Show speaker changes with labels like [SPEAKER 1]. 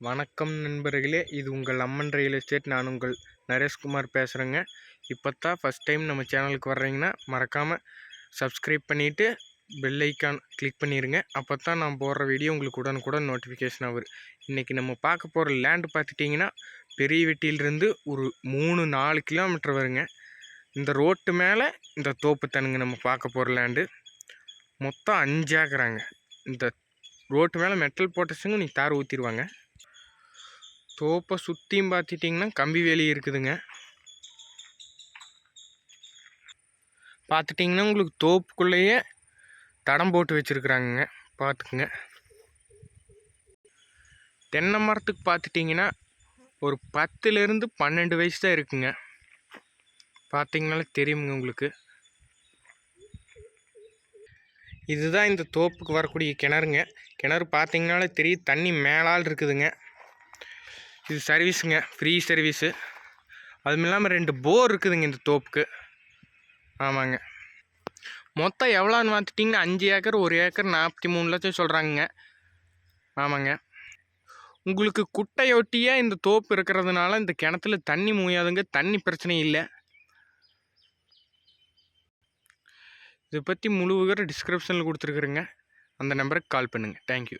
[SPEAKER 1] வணக்கம் நண்பர்களே இது உங்கள் அம்மன் ரியல் எஸ்டேட். நான் உங்கள் நரேஷ்குமார் பேசுகிறேங்க இப்போ தான் ஃபஸ்ட் டைம் நம்ம சேனலுக்கு வர்றீங்கன்னா மறக்காமல் சப்ஸ்கிரைப் பண்ணிவிட்டு பெல் ஐக்கான் கிளிக் பண்ணிடுங்க அப்போ தான் நான் போடுற வீடியோ உங்களுக்கு உடனுக்குடன் நோட்டிஃபிகேஷன் ஆகும் இன்றைக்கி நம்ம பார்க்க போகிற லேண்டு பார்த்துட்டிங்கன்னா பெரிய வெட்டியிலிருந்து ஒரு மூணு நாலு கிலோமீட்டர் வருங்க. இந்த ரோட்டு மேலே இந்த தோப்பு தனுங்க நம்ம பார்க்க போகிற லேண்டு மொத்தம் அஞ்சு இந்த ரோட்டு மேலே மெட்டல் போட்டச்சுங்க நீ தார் ஊற்றிடுவாங்க தோப்பை சுற்றியும் பார்த்துட்டிங்கன்னா கம்பி வேலி இருக்குதுங்க. பார்த்துட்டிங்கன்னா உங்களுக்கு தோப்புக்குள்ளேயே தடம் போட்டு வச்சுருக்குறாங்கங்க. பார்த்துக்குங்க. தென்னை மரத்துக்கு பார்த்துட்டிங்கன்னா ஒரு பத்துலேருந்து பன்னெண்டு வயசு தான் இருக்குங்க. பார்த்திங்கனாலே தெரியுங்க உங்களுக்கு. இதுதான் இந்த தோப்புக்கு வரக்கூடிய கிணறுங்க. கிணறு பார்த்திங்கனாலே தெரியும் தண்ணி மேலால் இருக்குதுங்க. இது சர்வீஸுங்க ஃப்ரீ சர்வீஸு அதுவும் இல்லாமல் ரெண்டு போர் இருக்குதுங்க இந்த தோப்புக்கு. ஆமாங்க. மொத்தம் எவ்வளோன்னு பார்த்துட்டிங்கன்னா அஞ்சு ஏக்கர் ஒரு ஏக்கர் நாற்பத்தி மூணு லட்சம் சொல்கிறாங்கங்க ஆமாங்க. உங்களுக்கு குட்டையொட்டியே இந்த தோப்பு இருக்கிறதுனால இந்த கிணத்துல தண்ணி மூயாதுங்க தண்ணி பிரச்சனை இல்லை. இதை பற்றி முழு விவரம் டிஸ்கிரிப்ஷனில் கொடுத்துருக்குறேங்க. அந்த நம்பருக்கு கால் பண்ணுங்கள் தேங்க்யூ